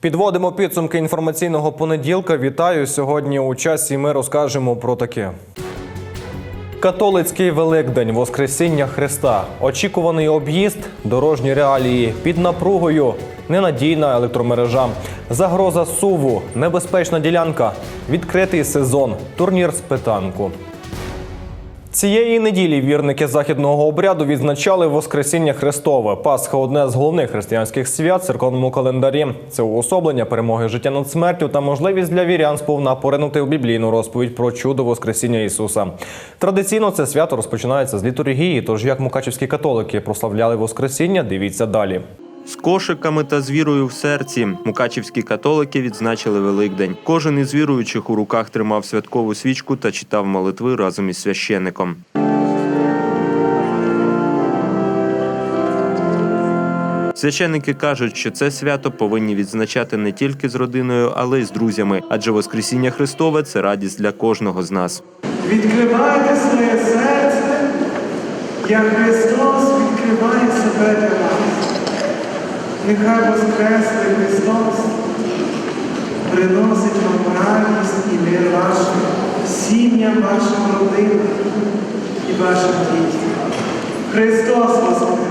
Підводимо підсумки інформаційного понеділка. Вітаю сьогодні. У часі ми розкажемо про таке. Католицький Великдень, Воскресіння Христа, очікуваний об'їзд, дорожні реалії під напругою, ненадійна електромережа, загроза суву, небезпечна ділянка, відкритий сезон, турнір з питанку. Цієї неділі вірники західного обряду відзначали Воскресіння Христове. Пасха одне з головних християнських свят в церковному календарі. Це уособлення перемоги життя над смертю та можливість для вірян сповна поринути в біблійну розповідь про чудо Воскресіння Ісуса. Традиційно це свято розпочинається з літургії. Тож як мукачівські католики прославляли Воскресіння, дивіться далі. З кошиками та з вірою в серці мукачівські католики відзначили Великдень. Кожен із віруючих у руках тримав святкову свічку та читав молитви разом із священником. Священники кажуть, що це свято повинні відзначати не тільки з родиною, але й з друзями, адже Воскресіння Христове це радість для кожного з нас. Відкривайте своє серце, як Христос відкриває себе. Нехай Воскреслий Христос приносить вам радість і мир вашим сім'ям, вашим родинам і вашим дітям. Христос Воскрес!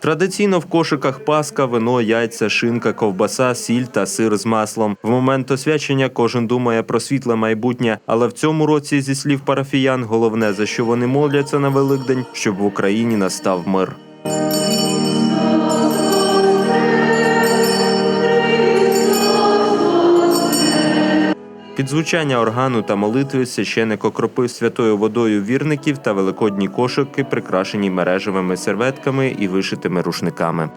Традиційно в кошиках паска, вино, яйця, шинка, ковбаса, сіль та сир з маслом. В момент освячення кожен думає про світле майбутнє, але в цьому році, зі слів парафіян, головне за що вони моляться на Великдень, щоб в Україні настав мир. Під звучання органу та молитви священик окропив святою водою вірників та великодні кошики, прикрашені мережевими серветками і вишитими рушниками.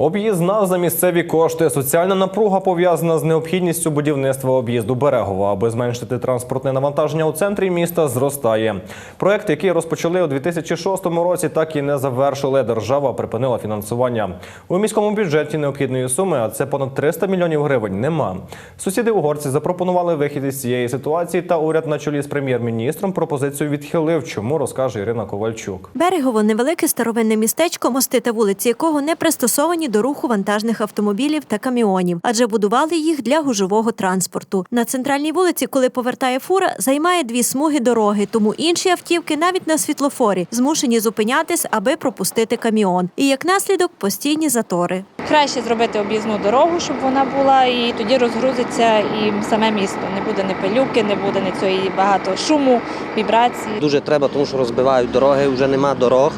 Об'їзд за місцеві кошти. Соціальна напруга пов'язана з необхідністю будівництва об'їзду Берегова, аби зменшити транспортне навантаження у центрі міста, зростає. Проект, який розпочали у 2006 році, так і не завершили. Держава припинила фінансування. У міському бюджеті необхідної суми, а це понад 300 мільйонів гривень. Нема. Сусіди угорці запропонували вихід із цієї ситуації. Та уряд на чолі з прем'єр-міністром пропозицію відхилив. Чому розкаже Ірина Ковальчук. Берегово невелике старовинне містечко, мости та вулиці якого не пристосовані до руху вантажних автомобілів та каміонів, адже будували їх для гужового транспорту. На центральній вулиці, коли повертає фура, займає дві смуги дороги, тому інші автівки навіть на світлофорі змушені зупинятись, аби пропустити каміон. І як наслідок постійні затори. Краще зробити об'їзну дорогу, щоб вона була, і тоді розгрузиться і саме місто. Не буде ні пилюки, не буде ні цієї багато шуму, вібрації. Дуже треба, тому що розбивають дороги, вже нема дорог.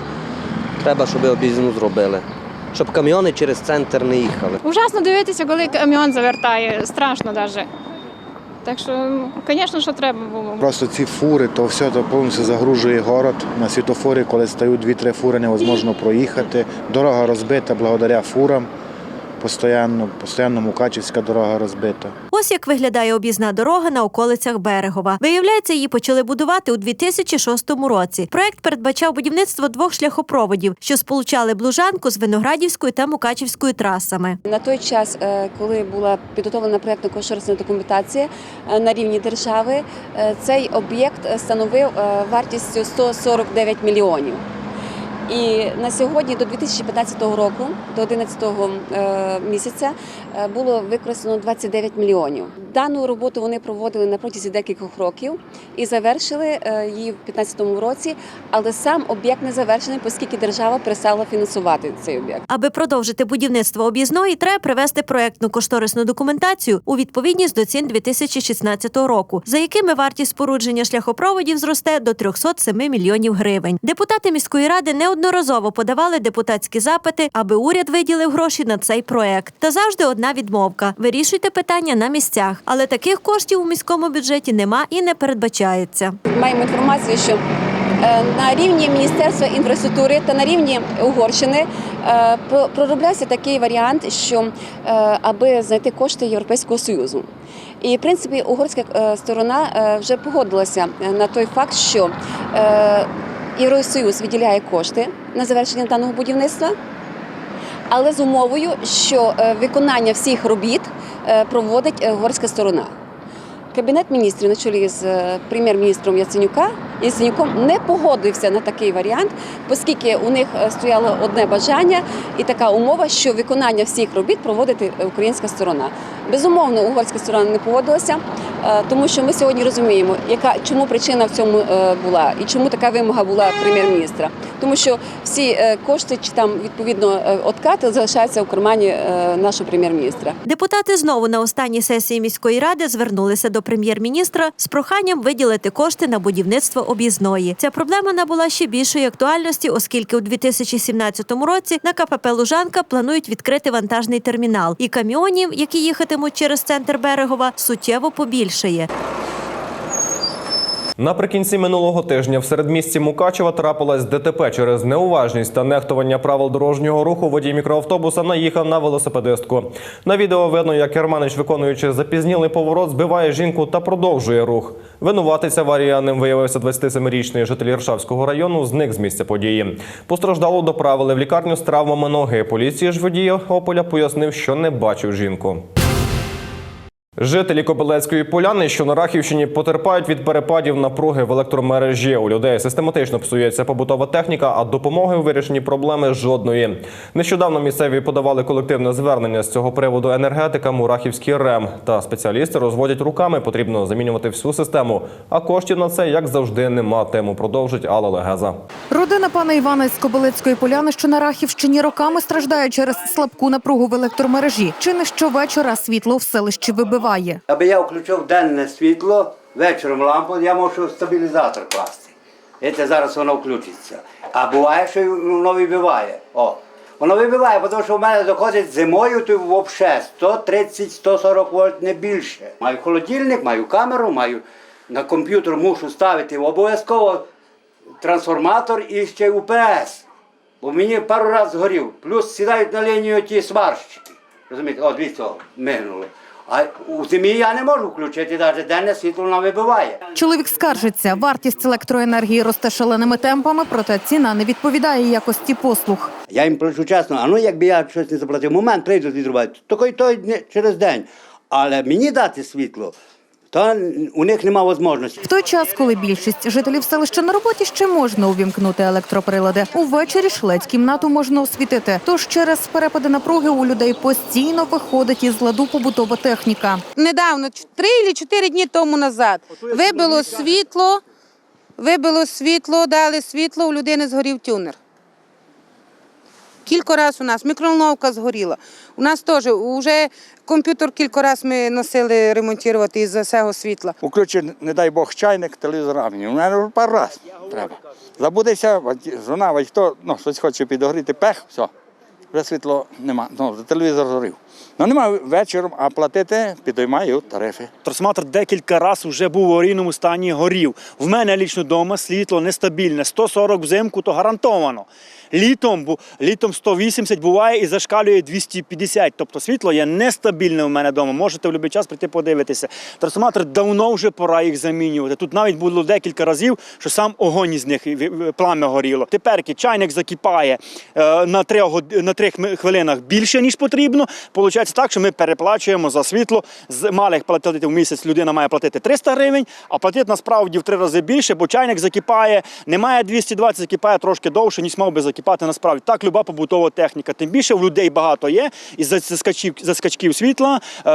Треба, щоб об'їзну зробили. Щоб камйони через центр не їхали. Ужасно дивитися, коли каміон завертає. Страшно навіть. Так що, звісно, що треба було. Просто ці фури, то все то повністю загружує город. На світофорі, коли стають дві-три фури, невозможно проїхати. Дорога розбита благодаря фурам. Постійно, постійно Мукачівська дорога розбита. Ось як виглядає об'їзна дорога на околицях Берегова. Виявляється, її почали будувати у 2006 році. Проект передбачав будівництво двох шляхопроводів, що сполучали Блужанку з Виноградівською та Мукачівською трасами. На той час, е, коли була підготовлена проєктно-кошторисна документація е, на рівні держави, е, цей об'єкт становив вартістю 149 мільйонів. І на сьогодні, до 2015 року, до 11 е, місяця, було використано 29 мільйонів. Дану роботу вони проводили на протязі декількох років і завершили е, її в 2015 році, але сам об'єкт не завершений, оскільки держава перестала фінансувати цей об'єкт. Аби продовжити будівництво об'їзної, треба привести проектну кошторисну документацію у відповідність до цін 2016 року, за якими вартість спорудження шляхопроводів зросте до 307 мільйонів гривень. Депутати міської ради неодноразово подавали депутатські запити, аби уряд виділив гроші на цей проект. Та завжди одна відмовка: вирішуйте питання на місцях. Але таких коштів у міському бюджеті нема і не передбачається. Маємо інформацію, що е, на рівні Міністерства інфраструктури та на рівні Угорщини е, пророблявся такий варіант, що е, аби знайти кошти Європейського союзу. І в принципі угорська сторона вже погодилася на той факт, що Євросоюз виділяє кошти на завершення даного будівництва, але з умовою, що е, виконання всіх робіт е, проводить горська угорська сторона. Кабінет міністрів на чолі з е, прем'єр-міністром Яценюка Яценюком не погодився на такий варіант, оскільки у них е, стояло одне бажання і така умова, що виконання всіх робіт проводити українська сторона. Безумовно, угорська сторона не погодилася, е, тому що ми сьогодні розуміємо, яка чому причина в цьому е, була і чому така вимога була прем'єр-міністра. Тому що всі кошти чи там відповідно откати залишаються у кармані нашого прем'єр-міністра. Депутати знову на останній сесії міської ради звернулися до прем'єр-міністра з проханням виділити кошти на будівництво об'їзної. Ця проблема набула ще більшої актуальності, оскільки у 2017 році на КПП Лужанка планують відкрити вантажний термінал, і каміонів, які їхатимуть через центр берегова, суттєво побільшає. Наприкінці минулого тижня в середмісті Мукачева трапилась ДТП через неуважність та нехтування правил дорожнього руху. Водій мікроавтобуса наїхав на велосипедистку. На відео видно, як керманич, виконуючи запізнілий поворот, збиває жінку та продовжує рух. Винуватець аварії виявився 27-річний житель Іршавського району. Зник з місця події. Постраждало доправили в лікарню з травмами ноги. Поліції ж водій Ополя пояснив, що не бачив жінку. Жителі Кобилецької поляни, що на Рахівщині, потерпають від перепадів напруги в електромережі. У людей систематично псується побутова техніка, а допомоги у вирішенні проблеми жодної. Нещодавно місцеві подавали колективне звернення з цього приводу енергетикам у Рахівський РЕМ. Та спеціалісти розводять руками. Потрібно замінювати всю систему. А коштів на це, як завжди, нема. Тему продовжить Алла Легеза. Родина пана Івана із Кобилецької поляни, що на Рахівщині роками страждає через слабку напругу в електромережі. Чи не щовечора світло в селищі вибиває. Аби я включив денне світло, вечором лампу, я можу стабілізатор класти. Це зараз воно включиться. А буває, що воно вибиває. О. Воно вибиває, тому що в мене доходить зимою, то взагалі 130-140 вольт не більше. Маю холодильник, маю камеру, маю на комп'ютер мушу ставити обов'язково трансформатор і ще УПС. Бо мені пару разів згорів. Плюс сідають на лінію ті сварщики. Розумієте, о, дивіться, о, мигнуло. А у зимі я не можу включити, навіть денне світло вона вибиває. Чоловік скаржиться, вартість електроенергії росте шаленими темпами, проте ціна не відповідає якості послуг. Я їм плачу чесно, а ну якби я щось не заплатив, момент прийдуть відрубати, тільки той через день. Але мені дати світло, то у них немає можливості. В той час, коли більшість жителів селища на роботі, ще можна увімкнути електроприлади. Увечері ж ледь кімнату можна освітити. Тож через перепади напруги у людей постійно виходить із ладу побутова техніка. недавно, три чи чотири дні тому назад, вибило світло, вибило світло, дали світло, у людини згорів тюнер. Кілька разів у нас мікроволновка згоріла. У нас теж вже комп'ютер кілька разів ми носили ремонтувати із-за цього світла. Уключив, не дай Бог, чайник, телевізор рамені. У мене пару раз треба. Забудеться, жона, хто ну, щось хоче підогріти, пех, все. Вже світло нема. Ну, телевізор згорів. Ну немає вечором, а платити підіймають тарифи. Трансформатор декілька разів вже був в аварійному стані, горів. В мене лічно вдома світло нестабільне. 140 взимку то гарантовано. Літом, літом 180 буває і зашкалює 250. Тобто світло є нестабільне в мене вдома. Можете в будь-який час прийти подивитися. Трансформатор давно вже пора їх замінювати. Тут навіть було декілька разів, що сам огонь із них пламя горіло. Тепер чайник закипає е, на 3, на 3 хвилинах більше, ніж потрібно. Получається так, що ми переплачуємо за світло. З малих платити в місяць людина має платити 300 гривень, а платити насправді в три рази більше, бо чайник закипає, немає 220, закипає трошки довше, ніж мав би закипати насправді. Так, люба побутова техніка. Тим більше в людей багато є, і за скачків, за скачків світла е,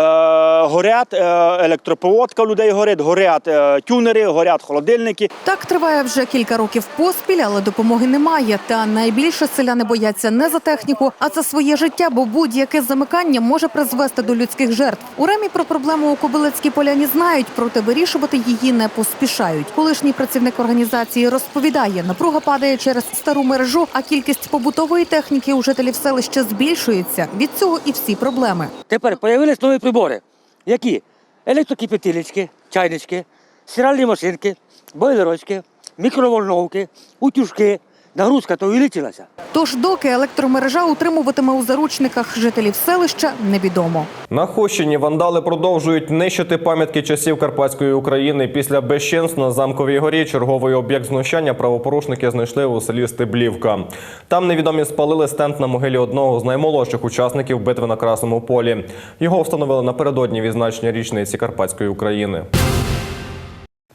горять е, електропроводка у людей горить, горять е, тюнери, горять холодильники. Так триває вже кілька років поспіль, але допомоги немає. Та найбільше селяни бояться не за техніку, а за своє життя, бо будь-яке замикання може призвести до людських жертв. У ремі про проблему у Кобилецькій поляні знають, проте вирішувати її не поспішають. Колишній працівник організації розповідає, напруга падає через стару мережу, а кількість побутової техніки у жителів селища збільшується. Від цього і всі проблеми. Тепер з'явились нові прибори. Які? Електрокипятилечки, чайнички, стиральні машинки, бойлерочки, мікроволновки, утюжки. Нагрузка то увеличилася. Тож, доки електромережа утримуватиме у заручниках жителів селища, невідомо. На Хощині вандали продовжують нищити пам'ятки часів Карпатської України. Після безчинств на замковій горі черговий об'єкт знущання правопорушники знайшли у селі Стеблівка. Там невідомі спалили стенд на могилі одного з наймолодших учасників битви на Красному полі. Його встановили напередодні відзначення річниці Карпатської України.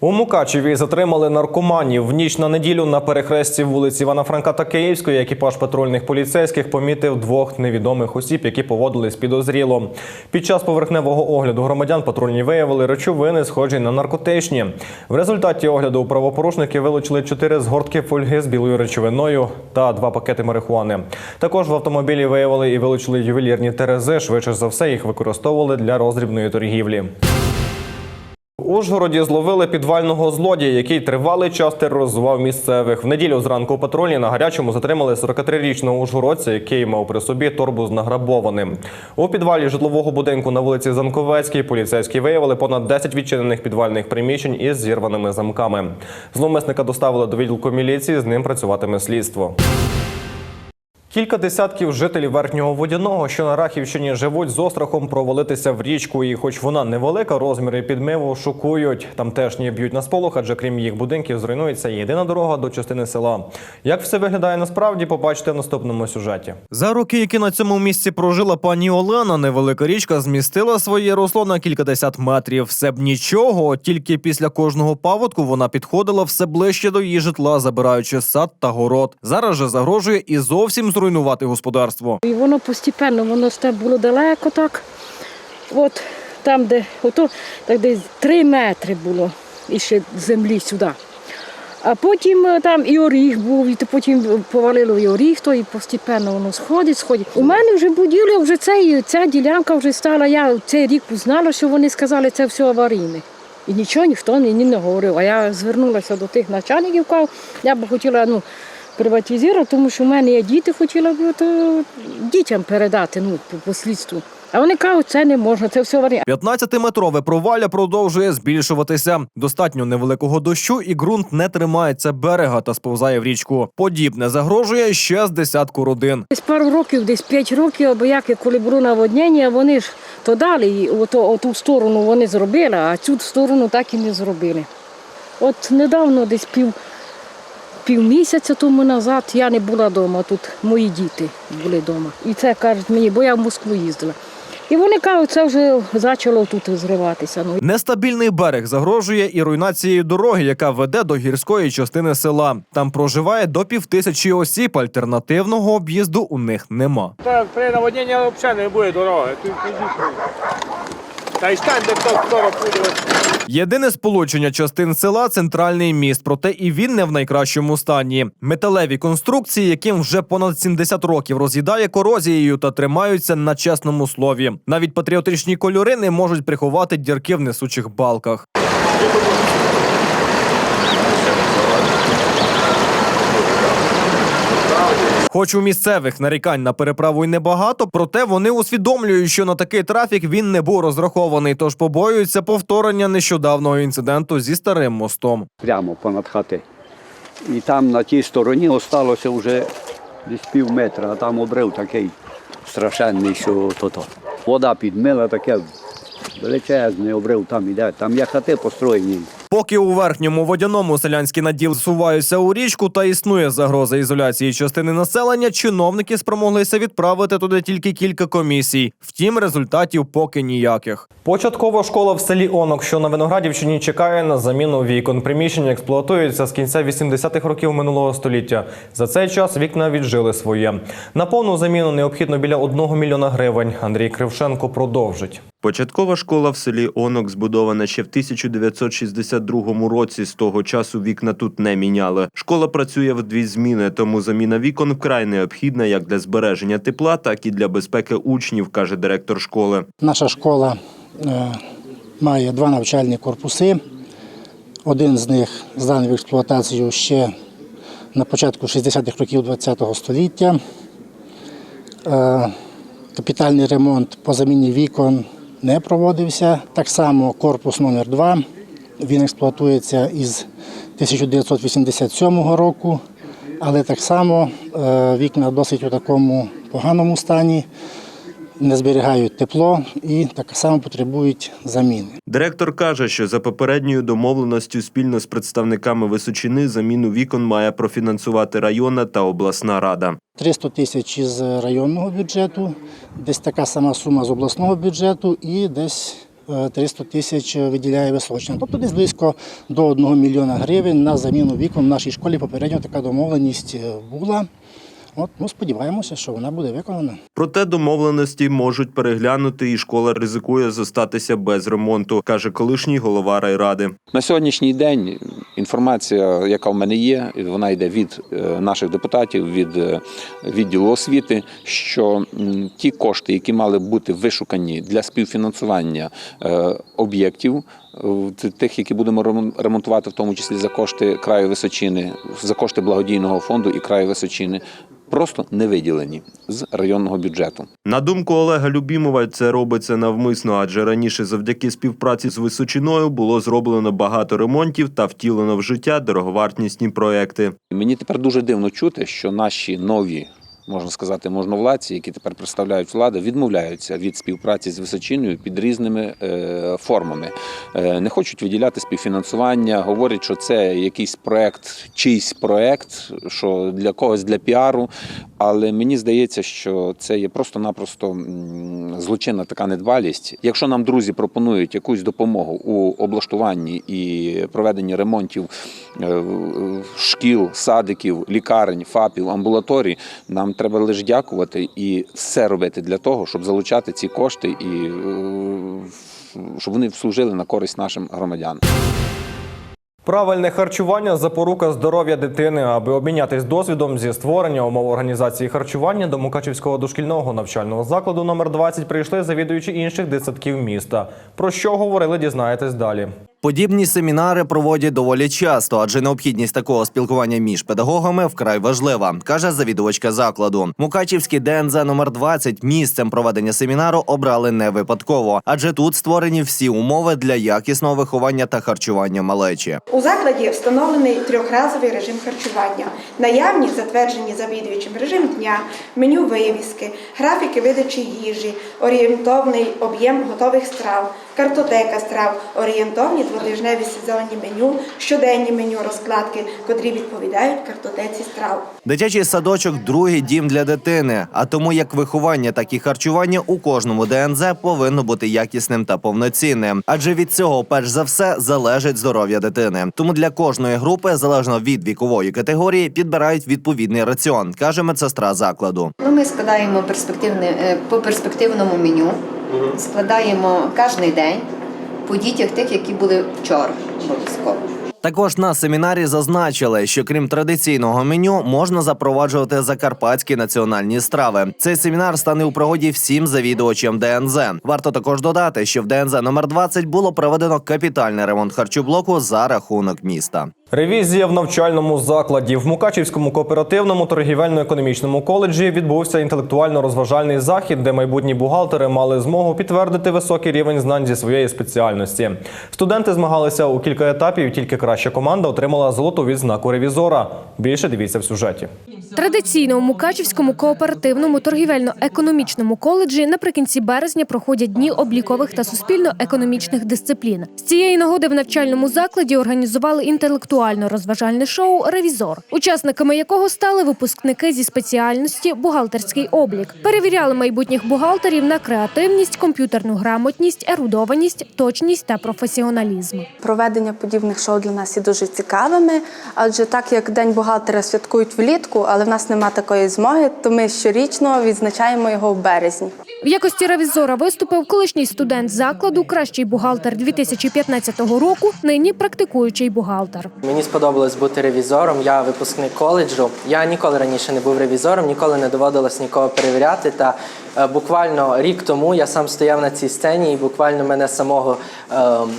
У Мукачеві затримали наркоманів. В ніч на неділю на перехресті вулиці Івана Франка та Київської екіпаж патрульних поліцейських помітив двох невідомих осіб, які поводились підозріло. Під час поверхневого огляду громадян патрульні виявили речовини, схожі на наркотичні. В результаті огляду правопорушники вилучили чотири згортки фольги з білою речовиною та два пакети марихуани. Також в автомобілі виявили і вилучили ювелірні терези. Швидше за все їх використовували для роздрібної торгівлі. Ужгороді зловили підвального злодія, який тривалий час тероризував місцевих. В неділю зранку у патрулі на гарячому затримали 43-річного ужгородця, який мав при собі торбу з награбованим. У підвалі житлового будинку на вулиці Занковецькій поліцейські виявили понад 10 відчинених підвальних приміщень із зірваними замками. Зловмисника доставили до відділку міліції. З ним працюватиме слідство. Кілька десятків жителів верхнього водяного, що на Рахівщині живуть з острахом провалитися в річку. І хоч вона невелика, розміри підмиву шокують. Тамтешні б'ють на сполох, адже крім їх будинків зруйнується єдина дорога до частини села. Як все виглядає насправді, побачите в наступному сюжеті. За роки, які на цьому місці прожила пані Олена, невелика річка змістила своє русло на кількадесят метрів. Все б нічого, тільки після кожного паводку вона підходила все ближче до її житла, забираючи сад та город. Зараз же загрожує і зовсім зруйнувати господарство. І воно постепенно, воно сте було далеко так. От там, де ото, так десь три метри було і ще землі сюди. А потім е, там і оріг був, і потім повалило і оріг, то і постепенно воно сходить, сходить. У мене вже будівля, вже цей, ця ділянка вже стала. Я цей рік знала, що вони сказали, це все аварійне. І нічого ніхто мені не говорив. А я звернулася до тих начальників, я б хотіла ну, приватизувати, тому що в мене є діти, хотіла б то дітям передати ну, по, по слідству. А вони кажуть, це не можна, це все аварійне. 15-метрове провалля продовжує збільшуватися. Достатньо невеликого дощу, і ґрунт не тримається берега та сповзає в річку. Подібне загрожує ще з десятку родин. Десь пару років, десь 5 років, або як коли було наводнення, вони ж то далі, і ото, оту сторону вони зробили, а цю сторону так і не зробили. От недавно, десь пів, півмісяця тому назад, я не була вдома, тут мої діти були вдома. І це кажуть мені, бо я в Москву їздила. І вони кажуть, це вже почало тут зриватися. Ну, Нестабільний берег загрожує і руйнацією дороги, яка веде до гірської частини села. Там проживає до півтисячі осіб. Альтернативного об'їзду у них нема. Та при наводненні взагалі не буде дороги. Та й стань, хто скоро буде. Єдине сполучення частин села центральний міст, проте і він не в найкращому стані. Металеві конструкції, яким вже понад 70 років роз'їдає корозією та тримаються на чесному слові. Навіть патріотичні кольори не можуть приховати дірки в несучих балках. Хоч у місцевих нарікань на переправу й небагато, проте вони усвідомлюють, що на такий трафік він не був розрахований, тож побоюються повторення нещодавнього інциденту зі старим мостом. прямо понад хати. І там на тій стороні осталося вже десь пів метра, а там обрив такий страшенний, що то-то. Вода підмила таке величезний обрив там іде. Там є хати построєні. Поки у верхньому водяному селянський наділ суваються у річку та існує загроза ізоляції частини населення, чиновники спромоглися відправити туди тільки кілька комісій. Втім, результатів поки ніяких. Початкова школа в селі Онок, що на Виноградівщині, чекає на заміну вікон. Приміщення експлуатується з кінця 80-х років минулого століття. За цей час вікна віджили своє. На повну заміну необхідно біля 1 мільйона гривень. Андрій Крившенко продовжить. Початкова школа в селі Онок збудована ще в 1962 році. З того часу вікна тут не міняли. Школа працює в дві зміни, тому заміна вікон вкрай необхідна як для збереження тепла, так і для безпеки учнів, каже директор школи. Наша школа е, має два навчальні корпуси. Один з них зданий в експлуатацію ще на початку 60-х років ХХ століття. Е, Капітальний ремонт по заміні вікон не проводився. Так само корпус номер 2 Він експлуатується із 1987 року. але так само е, вікна досить у такому поганому стані, не зберігають тепло і так само потребують заміни. Директор каже, що за попередньою домовленістю спільно з представниками Височини заміну вікон має профінансувати районна та обласна рада. 300 тисяч із районного бюджету, десь така сама сума з обласного бюджету і десь е, 300 тисяч виділяє Височина. Тобто десь близько до 1 мільйона гривень на заміну вікон в нашій школі. Попередньо така домовленість е, була. От, ну, сподіваємося, що вона буде виконана. Проте домовленості можуть переглянути, і школа ризикує зостатися без ремонту, каже колишній голова райради. На сьогоднішній день інформація, яка в мене є, вона йде від е, наших депутатів, від е, відділу освіти, що ті кошти, які мали бути вишукані для співфінансування е, об'єктів. Тих, які будемо ремон- ремонтувати, в тому числі за кошти краю Височини, за кошти благодійного фонду і краю Височини, просто не виділені з районного бюджету. На думку Олега Любімова, це робиться навмисно, адже раніше завдяки співпраці з Височиною було зроблено багато ремонтів та втілено в життя дороговартісні проекти. Мені тепер дуже дивно чути, що наші нові, можна сказати, можновладці, які тепер представляють владу, відмовляються від співпраці з Височиною під різними е, формами. Е, не хочуть виділяти співфінансування, говорять, що це якийсь проект, чийсь проект, що для когось для піару. Але мені здається, що це є просто-напросто злочинна така недбалість. Якщо нам друзі пропонують якусь допомогу у облаштуванні і проведенні ремонтів е, шкіл, садиків, лікарень, ФАПів, амбулаторій, нам треба лише дякувати і все робити для того, щоб залучати ці кошти і е, щоб вони служили на користь нашим громадянам. Правильне харчування запорука здоров'я дитини, аби обмінятись досвідом зі створення умов організації харчування до Мукачівського дошкільного навчального закладу номер 20 прийшли завідуючі інших дитсадків міста. Про що говорили, дізнаєтесь далі. Подібні семінари проводять доволі часто, адже необхідність такого спілкування між педагогами вкрай важлива, каже завідувачка закладу. Мукачівський ДНЗ номер 20 місцем проведення семінару обрали не випадково, адже тут створені всі умови для якісного виховання та харчування малечі. У закладі встановлений трьохразовий режим харчування, наявні затверджені завідувачем режим дня, меню вивіски, графіки видачі їжі, орієнтовний об'єм готових страв, картотека страв, орієнтовні двотижневі сезонні меню, щоденні меню розкладки, котрі відповідають картотеці страв. Дитячий садочок другий дім для дитини. А тому як виховання, так і харчування у кожному ДНЗ повинно бути якісним та повноцінним. Адже від цього, перш за все, залежить здоров'я дитини. Тому для кожної групи, залежно від вікової категорії, підбирають відповідний раціон, каже медсестра закладу. Ну, ми складаємо перспективне е, по перспективному меню, складаємо кожен день по дітях тих, які були вчора обов'язково. Також на семінарі зазначили, що крім традиційного меню можна запроваджувати закарпатські національні страви. Цей семінар стане у пригоді всім завідувачам ДНЗ. Варто також додати, що в ДНЗ номер 20 було проведено капітальний ремонт харчоблоку за рахунок міста. Ревізія в навчальному закладі в Мукачівському кооперативному торгівельно-економічному коледжі відбувся інтелектуально-розважальний захід, де майбутні бухгалтери мали змогу підтвердити високий рівень знань зі своєї спеціальності. Студенти змагалися у кілька етапів. Тільки краща команда отримала золоту відзнаку ревізора. Більше дивіться в сюжеті. Традиційно у Мукачівському кооперативному торгівельно-економічному коледжі наприкінці березня проходять дні облікових та суспільно-економічних дисциплін. З цієї нагоди в навчальному закладі організували інтелектуально-розважальне шоу Ревізор, учасниками якого стали випускники зі спеціальності бухгалтерський облік. Перевіряли майбутніх бухгалтерів на креативність, комп'ютерну грамотність, ерудованість, точність та професіоналізм. Проведення подібних шоу для нас є дуже цікавими, адже так як День бухгалтера святкують влітку, але в нас немає такої змоги, то ми щорічно відзначаємо його в березні. В якості ревізора виступив колишній студент закладу, кращий бухгалтер 2015 року, нині практикуючий бухгалтер. Мені сподобалось бути ревізором. Я випускник коледжу. Я ніколи раніше не був ревізором, ніколи не доводилось нікого перевіряти. Та буквально рік тому я сам стояв на цій сцені, і буквально мене самого, е,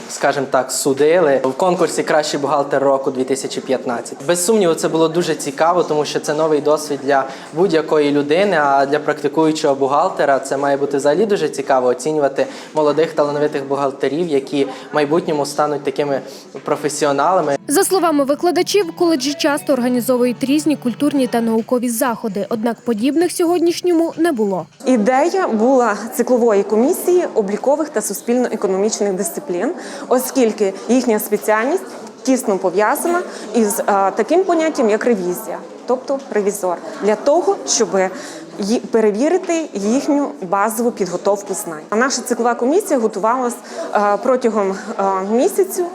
скажімо так, судили в конкурсі Кращий бухгалтер року 2015. Без сумніву, це було дуже цікаво, тому що це новий досвід для будь-якої людини. А для практикуючого бухгалтера це має бути взагалі дуже цікаво оцінювати молодих талановитих бухгалтерів, які в майбутньому стануть такими професіоналами. За словами викладачів, коледжі часто організовують різні культурні та наукові заходи, однак подібних сьогоднішньому не було. Ідея була циклової комісії облікових та суспільно-економічних дисциплін, оскільки їхня спеціальність тісно пов'язана із е, таким поняттям, як ревізія, тобто ревізор, для того, щоб перевірити їхню базову підготовку знань. Наша циклова комісія готувалась е, протягом е, місяцю,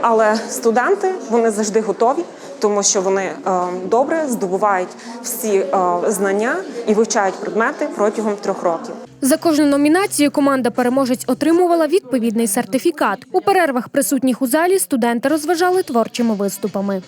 але студенти вони завжди готові тому що вони е, добре здобувають всі е, знання і вивчають предмети протягом трьох років. За кожну номінацію команда переможець отримувала відповідний сертифікат. У перервах присутніх у залі студенти розважали творчими виступами.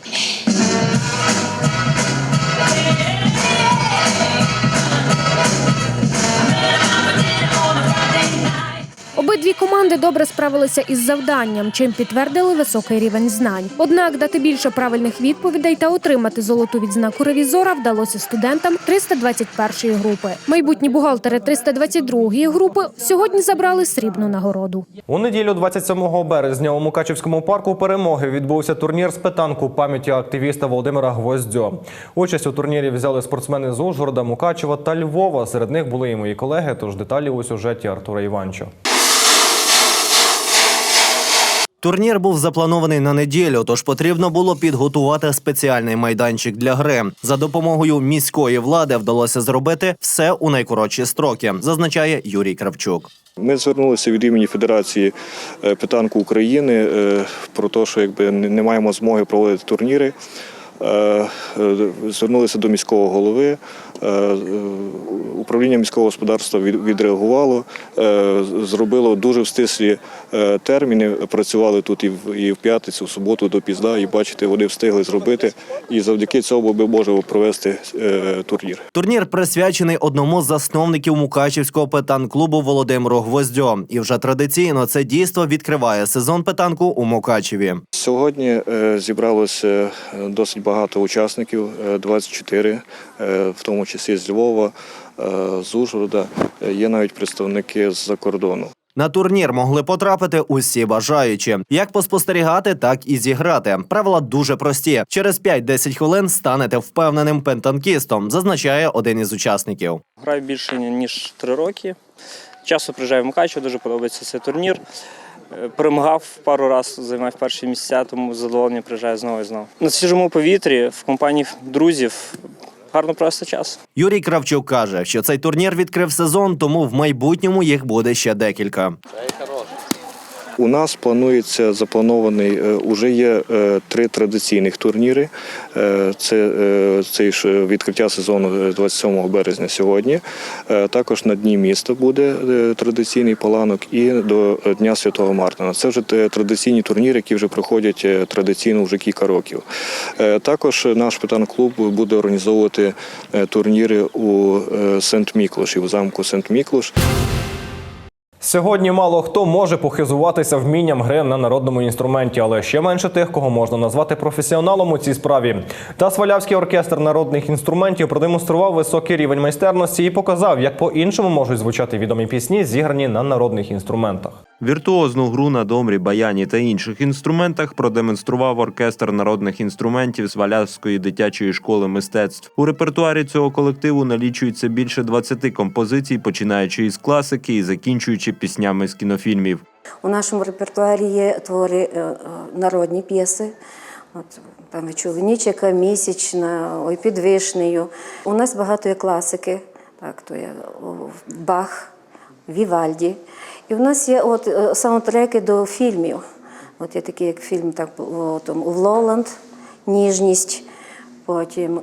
Обидві команди добре справилися із завданням, чим підтвердили високий рівень знань. Однак дати більше правильних відповідей та отримати золоту відзнаку ревізора вдалося студентам 321-ї групи. Майбутні бухгалтери 322-ї групи сьогодні забрали срібну нагороду. У неділю 27 березня у Мукачівському парку перемоги відбувся турнір з питанку пам'яті активіста Володимира Гвоздьо. Участь у турнірі взяли спортсмени з Ужгорода, Мукачева та Львова. Серед них були і мої колеги. Тож деталі у сюжеті Артура Іванчо. Турнір був запланований на неділю, тож потрібно було підготувати спеціальний майданчик для гри. За допомогою міської влади вдалося зробити все у найкоротші строки, зазначає Юрій Кравчук. Ми звернулися від імені Федерації е, питанку України е, про те, що якби не не маємо змоги проводити турніри. Е, е, Звернулися до міського голови. Е, Управління міського господарства відреагувало, зробило дуже стислі е, терміни. Працювали тут і в і в п'ятницю, в суботу до пізда, і бачите, вони встигли зробити. І завдяки цьому ми можемо провести турнір. Турнір присвячений одному з засновників Мукачівського петан-клубу Володимиру Гвоздьо. І вже традиційно це дійство відкриває сезон петанку у Мукачеві. Сьогодні е, зібралося е, досить багато учасників, е, 24, е, в тому числі з Львова, з Ужгорода. Є навіть представники з-за кордону. На турнір могли потрапити усі бажаючі. Як поспостерігати, так і зіграти. Правила дуже прості. Через 5-10 хвилин станете впевненим пентанкістом, зазначає один із учасників. Граю більше ніж три роки. Часто приїжджаю в Мукачево, дуже подобається цей турнір. Е, Перемагав пару разів, займав перші місця, тому задоволення приїжджаю знову і знову. На свіжому повітрі в компанії друзів гарно просто час. Юрій Кравчук каже, що цей турнір відкрив сезон, тому в майбутньому їх буде ще декілька. У нас планується запланований, е, уже є е, три традиційних турніри. Е, Це цей ж відкриття сезону е, 27 березня сьогодні. Також на дні міста буде традиційний паланок і до Дня Святого Мартина. Це вже традиційні турніри, які вже проходять традиційно вже кілька років. Також наш питан-клуб буде організовувати турніри у е, Сент-Міклоші, у замку Сент-Міклош. Сьогодні мало хто може похизуватися вмінням гри на народному інструменті, але ще менше тих, кого можна назвати професіоналом у цій справі. Та Свалявський оркестр народних інструментів продемонстрував високий рівень майстерності і показав, як по-іншому можуть звучати відомі пісні, зіграні на народних інструментах. Віртуозну гру на домрі, баяні та інших інструментах продемонстрував оркестр народних інструментів з Валявської дитячої школи мистецтв. У репертуарі цього колективу налічується більше 20 композицій, починаючи із класики і закінчуючи піснями з кінофільмів. У нашому репертуарі є твори е, е, народні п'єси. От, там Нічика, місячна, ой, під вишнею. У нас багато є класики. Так, то є Бах, Вівальді. І в нас є от, е, саундтреки до фільмів. От є такий як фільм так, там, Лоланд, Ніжність. Потім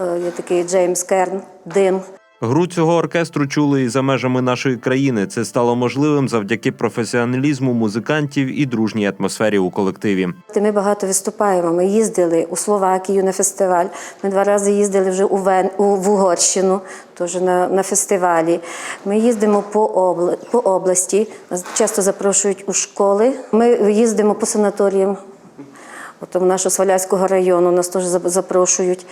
е, є такий Джеймс Керн, Дим. Гру цього оркестру чули і за межами нашої країни. Це стало можливим завдяки професіоналізму музикантів і дружній атмосфері у колективі. Ми багато виступаємо. Ми їздили у Словакію на фестиваль. Ми два рази їздили вже у, Вен, в Угорщину, теж на, на фестивалі. Ми їздимо по, обла, по області, нас часто запрошують у школи. Ми їздимо по санаторіям. От у нашого Сваляцького району нас теж запрошують.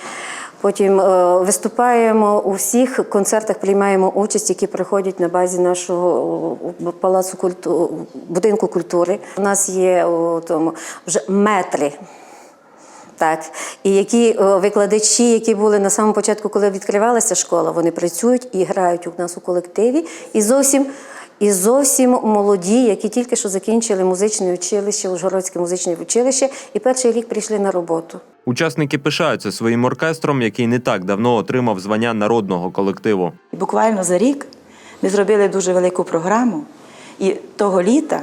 Потім е, виступаємо у всіх концертах, приймаємо участь, які проходять на базі нашого е, палацу культу... будинку культури. У нас є о, тому вже метри. Так, і які е, викладачі, які були на самому початку, коли відкривалася школа, вони працюють і грають у нас у колективі. І зовсім, і зовсім молоді, які тільки що закінчили музичне училище, Ужгородське музичне училище, і перший рік прийшли на роботу. Учасники пишаються своїм оркестром, який не так давно отримав звання народного колективу. І буквально за рік ми зробили дуже велику програму. І того літа,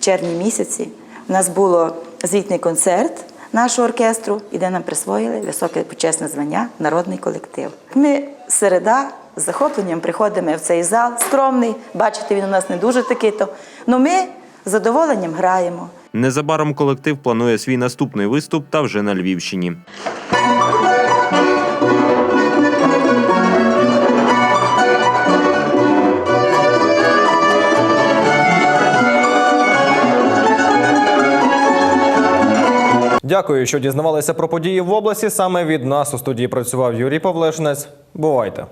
в червні місяці, у нас було звітний концерт нашого оркестру, і де нам присвоїли високе почесне звання Народний колектив. Ми середа з захопленням приходимо в цей зал, скромний, бачите, він у нас не дуже такий, то але ми з задоволенням граємо. Незабаром колектив планує свій наступний виступ та вже на Львівщині. Дякую, що дізнавалися про події в області. Саме від нас у студії працював Юрій Павлешнець. Бувайте.